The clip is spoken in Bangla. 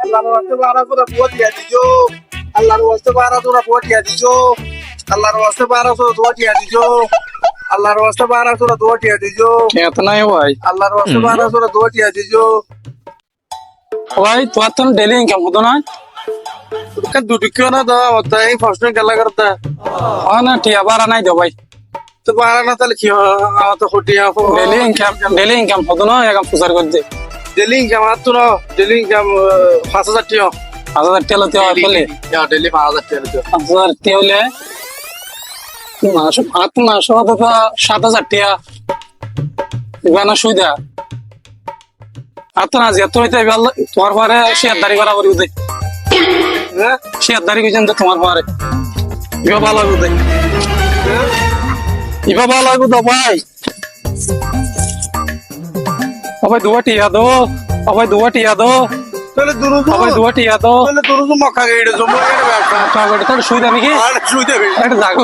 আল্লাহর ওয়াস্তে বারা তোরা দোয়া দিয়া দিছো আল্লাহর ওয়াস্তে বারা তোরা দোয়া দিয়া দিছো আল্লাহর ওয়াস্তে বারা তোরা দোয়া দিয়া দিছো আল্লাহর ওয়াস্তে বারা তোরা দোয়া দিয়া দিছো খেত নাই ভাই। আল্লাহর ওয়াস্তে বারা তোরা দোয়া দিয়া দিছো ভাই তোমার তো ডেলি ইনকাম হতো না? duduk kyo na da wata yi fashion gala karta হয় না টিয়া বাড়া নাই দো ভাই। tal kyo ta khoti ya fo daily income daily income হতো না এখন প্রচার করতে jam atu no deling jam fasa sa tyo হাজার টেলো তে বলে ya deling fasa tyo tyo হাজার টেলে মাস আট মাস অথবা সাত হাজার টিয়া। গানা সুবিধা। আর তো না যেত হইতে এবার তোমার পরে শেয়ার দাঁড়ি করা করি উদয় শেয়ার দাঁড়ি গেছেন তো তোমার পরে। ইবা ভালো উদয় ইবা ভালো লাগবে তো ভাই। অবাই দুয়া টিয়া দো সবাই দুয়া টিয়া দো। tole duru সবাই দুয়া টিয়া দো। duru mokha geide so mo ere ব্যবসা। তার সুবিধা নাকি? আর শুইতে এটা জাগো।